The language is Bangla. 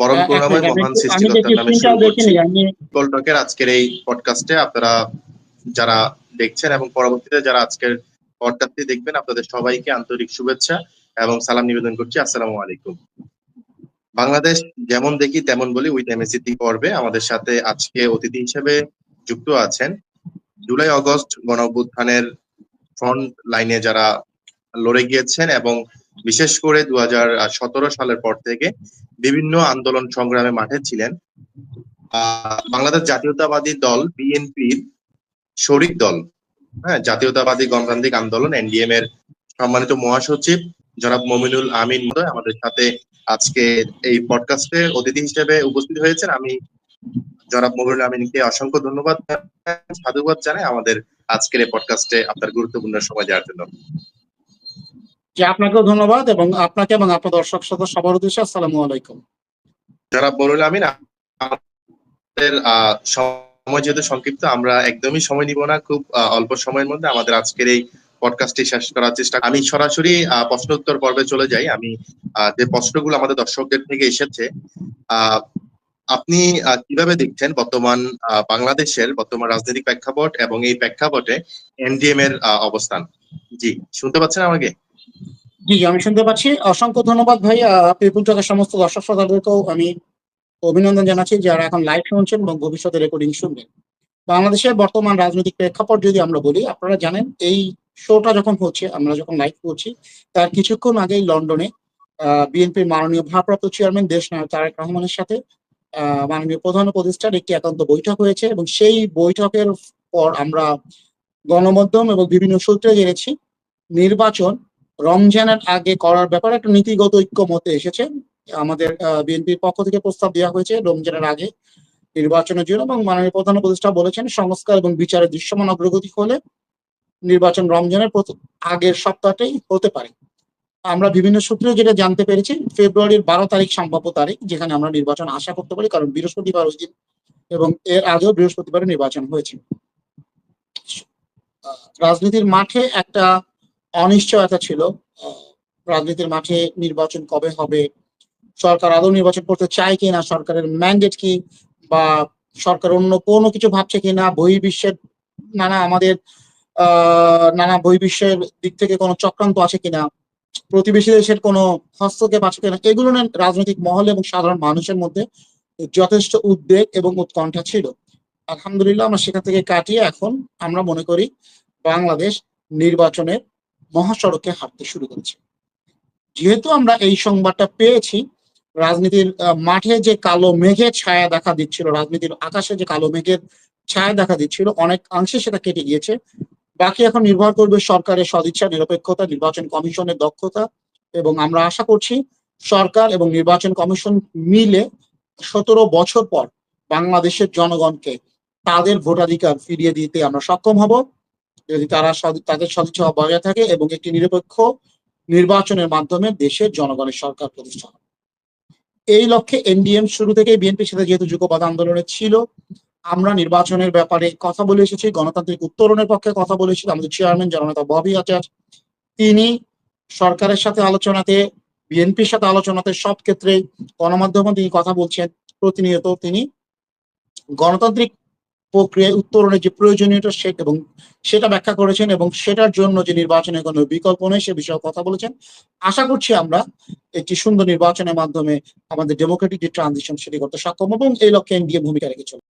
পরম এক করুণাময় মহান একটু- সৃষ্টিকর্তার নামে শুরু করছি দেখিনি আজকের এই পডকাস্টে আপনারা যারা দেখছেন এবং পরবর্তীতে যারা আজকের পডকাস্টটি দেখবেন আপনাদের সবাইকে আন্তরিক শুভেচ্ছা এবং সালাম নিবেদন করছি। আসসালামু আলাইকুম। বাংলাদেশ যেমন দেখি তেমন বলি উইথ এমএসিটি পর্বে আমাদের সাথে আজকে অতিথি হিসেবে যুক্ত আছেন। জুলাই আগস্ট গণ অভ্যুত্থানের ফ্রন্ট লাইনে যারা লড়ে গিয়েছেন এবং বিশেষ করে দু সালের পর থেকে বিভিন্ন আন্দোলন সংগ্রামে মাঠে ছিলেন। বাংলাদেশ জাতীয়তাবাদী দল, বিএনপির শরিক দল হ্যাঁ জাতীয়তাবাদী গণতান্ত্রিক আন্দোলন, এনডিএম এর সম্মানিত মহাসচিব জনাব মমিনুল আমিন আমাদের সাথে আজকে এই পডকাস্টে অতিথি হিসেবে উপস্থিত হয়েছেন। আমি জনাব মমিনুল আমিনকে অসংখ্য ধন্যবাদ সাধুবাদ জানাই আমাদের আজকের এই পডকাস্টে আপনার গুরুত্বপূর্ণ সময় দেওয়ার জন্য। যে আপনাকেও ধন্যবাদ এবং আপনাকে এবং আপনার দর্শক শ্রোতা সবার উদ্দেশ্যে আসসালামু আলাইকুম। মমিনুল আমিন আমাদের আহ, সময় যেহেতু সংক্ষিপ্ত আমরা একদমই সময় নিব না খুব অল্প সময়ের মধ্যে আমাদের আজকের এই পডকাস্টটি শেষ করার চেষ্টা আমি সরাসরি প্রশ্ন উত্তর পর্বে চলে যাই। আমি যে প্রশ্নগুলো আমাদের দর্শকদের থেকে এসেছে আপনি কীভাবে দেখছেন বর্তমান বাংলাদেশের বর্তমান রাজনৈতিক প্রেক্ষাপট এবং এই প্রেক্ষাপটে এনডিএম এর অবস্থান? জি শুনতে পাচ্ছেন আমাকে? জি, আমি শুনতে পাচ্ছি। অসংখ্য ধন্যবাদ ভাই পিপুল টকের সমস্ত দর্শক শ্রোতাদেরকেও আমি অভিনন্দন জানাচ্ছি যারা এখন লাইভ শুনছেন এবং ভবিষ্যতে রেকর্ডিং শুনবেন। বাংলাদেশের বর্তমান রাজনৈতিক প্রেক্ষাপট যদি আমরা বলি, আপনারা জানেন এই শোটা যখন হচ্ছে, আমরা যখন লাইভ করছি, তার কিছুক্ষণ আগেই লন্ডনে বিএনপির মাননীয় ভারপ্রাপ্ত চেয়ারম্যান দেশ নায়ক তারেক রহমানের সাথে মাননীয় প্রধান উপদেষ্টার একটি একান্ত বৈঠক হয়েছে এবং সেই বৈঠকের পর আমরা গণমাধ্যম এবং বিভিন্ন সূত্রে জেনেছি, নির্বাচন রমজানের আগে করার ব্যাপারে একটা নীতিগত ঐক্যমতে এসেছে। আমাদের বিএনপির পক্ষ থেকে প্রস্তাব দেওয়া হয়েছে রমজানের আগে নির্বাচনের জন্য এবং মাননীয় প্রধান উপদেষ্টা বলেছেন সংস্কার এবং বিচারের দৃশ্যমান অগ্রগতি হলে নির্বাচন রমজানের আগের সপ্তাহটাই হতে পারে। আমরা বিভিন্ন সূত্রে যেটা জানতে পেরেছি ফেব্রুয়ারির বারো তারিখ সম্ভাব্য তারিখ যেখানে আমরা নির্বাচন আশা করতে পারি, কারণ বৃহস্পতিবার ওই দিন এবং এর আগেও বৃহস্পতিবারে নির্বাচন হয়েছে। রাজনীতির মাঠে একটা অনিশ্চয়তা ছিল রাজনীতির মাঠে নির্বাচন কবে হবে, সরকার আদৌ নির্বাচন করতে চায় কিনা, সরকারের ম্যান্ডেট কি, বা সরকার অন্য কোনো কিছু ভাবছে কিনা, বহির্বিশ্বের নানা আমাদের নানা বহির্বিশ্বের দিক থেকে কোনো চক্রান্ত আছে কিনা, প্রতিবেশী দেশের কোনো হস্তক্ষেপ আছে কিনা, এগুলো নিয়ে রাজনৈতিক মহল এবং সাধারণ মানুষের মধ্যে যথেষ্ট উদ্বেগ এবং উৎকণ্ঠা ছিল। আলহামদুলিল্লাহ আমরা সেখান থেকে কাটিয়ে এখন আমরা মনে করি বাংলাদেশ নির্বাচনের মহাসড়কে হাঁটতে শুরু করেছে। যেহেতু আমরা এই সংবাদটা পেয়েছি, রাজনীতির মাঠে যে কালো মেঘের ছায়া দেখা দিচ্ছিল, রাজনীতির আকাশে যে কালো মেঘের ছায়া দেখা দিচ্ছিল, অনেক অংশে সেটা কেটে গিয়েছে। বাকি এখন নির্ভর করবে সরকারের সদিচ্ছা, নিরপেক্ষতা, নির্বাচন কমিশনের দক্ষতা এবং আমরা আশা করছি সরকার এবং নির্বাচন কমিশন মিলে সতেরো বছর পর বাংলাদেশের জনগণকে তাদের ভোটাধিকার ফিরিয়ে দিতে আমরা সক্ষম হব। যদি তারা তাদের সদিচ্ছা বজায় থাকে এবং একটি নিরপেক্ষ নির্বাচনের মাধ্যমে দেশের জনগণের সরকার প্রতিষ্ঠা। এই লক্ষ্যে এনডিএম শুরু থেকে বিএনপির সাথে যেহেতু যুগপৎ আন্দোলনে ছিল, আমরা নির্বাচনের ব্যাপারে কথা বলে এসেছি, গণতান্ত্রিক উত্তরণের পক্ষে কথা বলেছি আমাদের চেয়ারম্যান জননেতা ববি আচার, তিনি সরকারের সাথে আলোচনাতে, বিএনপির সাথে আলোচনাতে সব ক্ষেত্রে গণমাধ্যমে তিনি কথা বলছেন, প্রতিনিয়ত তিনি গণতান্ত্রিক প্রক্রিয়ায় উত্তরণের যে প্রয়োজনীয়তা সে এবং সেটা ব্যাখ্যা করেছেন এবং সেটার জন্য যে নির্বাচনের কোনো বিকল্প নেই সে বিষয়ে কথা বলেছেন। আশা করছি আমরা একটি সুন্দর নির্বাচনের মাধ্যমে আমাদের ডেমোক্রেটিক যে ট্রানজিশন সেটি করতে সক্ষম এবং এই লক্ষ্যে এনডিএ ভূমিকা রেখে চলবে